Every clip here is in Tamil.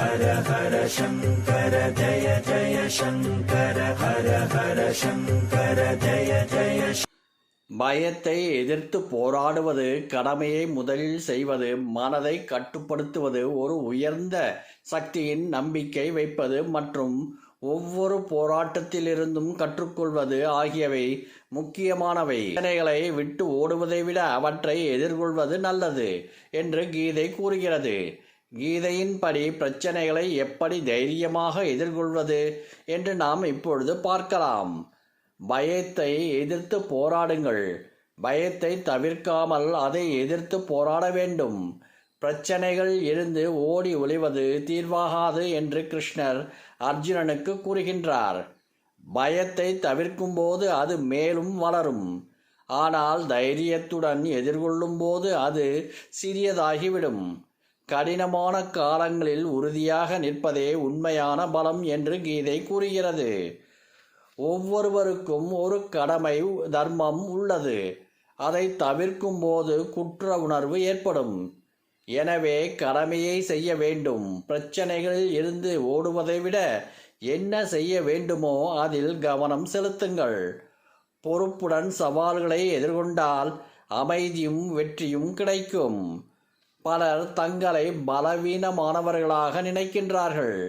ஹர ஹர சங்கர ஜய ஜய சங்கர ஹர ஹர சங்கர ஜய ஜய பயத்தை எதிர்த்து போராடுவது கடமையை முதலில் செய்வது மனதை கட்டுப்படுத்துவது ஒரு உயர்ந்த சக்தியின் நம்பிக்கை வைப்பது மற்றும் ஒவ்வொரு போராட்டத்திலிருந்தும் கற்றுக்கொள்வது ஆகியவை முக்கியமானவை. பிரச்சனைகளை விட்டு ஓடுவதை விட அவற்றை எதிர்கொள்வது நல்லது என்று கீதை கூறுகிறது. கீதையின்படி பிரச்சனைகளை எப்படி தைரியமாக எதிர்கொள்வது என்று நாம் இப்பொழுது பார்க்கலாம். பயத்தை எதிர்த்து போராடுங்கள். பயத்தை தவிர்க்காமல் அதை எதிர்த்து போராட வேண்டும். பிரச்சனைகள் இருந்து ஓடி ஒளிவது தீர்வாகாது என்று கிருஷ்ணர் அர்ஜுனனுக்கு கூறுகின்றார். பயத்தை தவிர்க்கும்போது அது மேலும் வளரும். ஆனால் தைரியத்துடன் எதிர்கொள்ளும்போது அது சிறியதாகிவிடும். கடினமான காலங்களில் உறுதியாக நிற்பதே உண்மையான பலம் என்று கீதை கூறுகிறது. ஒவ்வொருவருக்கும் ஒரு கடமை தர்மம் உள்ளது. அதை தவிர்க்கும் போது குற்ற உணர்வு ஏற்படும். எனவே கடமையை செய்ய வேண்டும். பிரச்சனைகளில் இருந்து ஓடுவதை விட என்ன செய்ய வேண்டுமோ அதில் கவனம் செலுத்துங்கள். பொறுப்புடன் சவால்களை எதிர்கொண்டால் அமைதியும் வெற்றியும் கிடைக்கும். பலர் தங்களை பலவீனமானவர்களாக நினைக்கின்றார்கள்.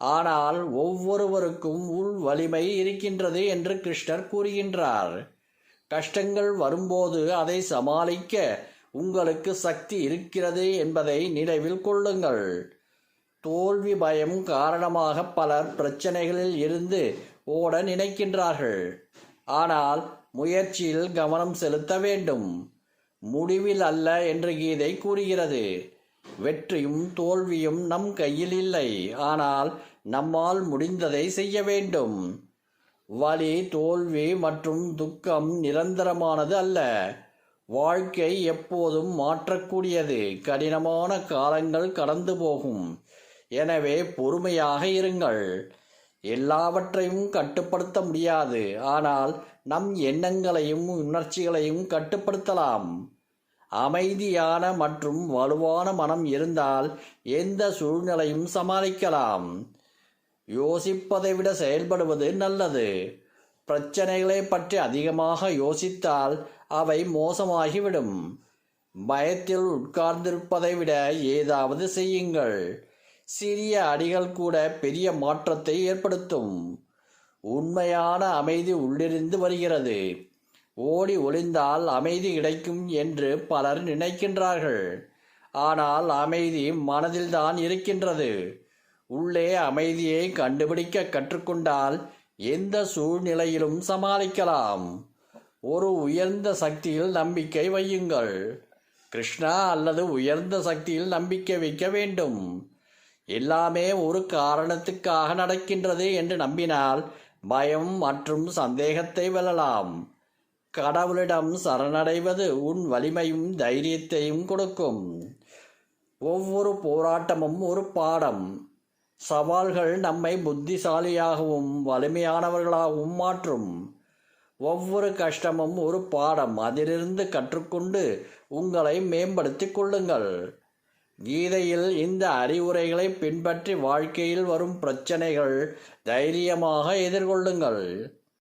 ஆனால் ஒவ்வொருவருக்கும் உள் வலிமை இருக்கின்றது என்று கிருஷ்ணர் கூறுகின்றார். கஷ்டங்கள் வரும்போது அதை சமாளிக்க உங்களுக்கு சக்தி இருக்கிறது என்பதை நினைவில் கொள்ளுங்கள். தோல்வி பயம் காரணமாக பலர் பிரச்சனைகளில் இருந்து ஓட நினைக்கின்றார்கள். ஆனால் முயற்சியில் கவனம் செலுத்த வேண்டும். முடிவில் அல்ல என்று கீதை கூறுகிறது. வெற்றியும் தோல்வியும் நம் கையில் இல்லை. ஆனால் நம்மால் முடிந்ததை செய்ய வேண்டும். வலி தோல்வி மற்றும் துக்கம் நிரந்தரமானது அல்ல. வாழ்க்கை எப்போதும் மாற்றக்கூடியது. கடினமான காலங்கள் கடந்து போகும். எனவே பொறுமையாக இருங்கள். எல்லாவற்றையும் கட்டுப்படுத்த முடியாது. ஆனால் நம் எண்ணங்களையும் உணர்ச்சிகளையும் கட்டுப்படுத்தலாம். அமைதியான மற்றும் வலுவான மனம் இருந்தால் எந்த சூழ்நிலையும் சமாளிக்கலாம். யோசிப்பதை விட செயல்படுவது நல்லது. பிரச்சனைகளை பற்றி அதிகமாக யோசித்தால் அவை மோசமாகிவிடும். பயத்தில் உட்கார்ந்திருப்பதை விட ஏதாவது செய்யுங்கள். சிறிய அடிகள் கூட பெரிய மாற்றத்தை ஏற்படுத்தும். உண்மையான அமைதி உள்ளிருந்து வருகிறது. ஓடி ஒளிந்தால் அமைதி கிடைக்கும் என்று பலர் நினைக்கின்றார்கள். ஆனால் அமைதி மனதில்தான் இருக்கின்றது. உள்ளே அமைதியை கண்டுபிடிக்க கற்றுக்கொண்டால் எந்த சூழ்நிலையிலும் சமாளிக்கலாம். ஒரு உயர்ந்த சக்தியில் நம்பிக்கை வையுங்கள். கிருஷ்ணா அல்லது உயர்ந்த சக்தியில் நம்பிக்கை வைக்க வேண்டும். எல்லாமே ஒரு காரணத்துக்காக நடக்கின்றது என்று நம்பினால் பயம் மற்றும் சந்தேகத்தை வெல்லலாம். கடவுளிடம் சரணடைவது உன் வலிமையும் தைரியத்தையும் கொடுக்கும். ஒவ்வொரு போராட்டமும் ஒரு பாடம். சவால்கள் நம்மை புத்திசாலியாகவும் வலிமையானவர்களாகவும் மாற்றும். ஒவ்வொரு கஷ்டமும் ஒரு பாடம். அதிலிருந்து கற்றுக்கொண்டு உங்களை மேம்படுத்திக் கொள்ளுங்கள். கீதையில் இந்த அறிவுரைகளை பின்பற்றி வாழ்க்கையில் வரும் பிரச்சனைகள் தைரியமாக எதிர்கொள்ளுங்கள்.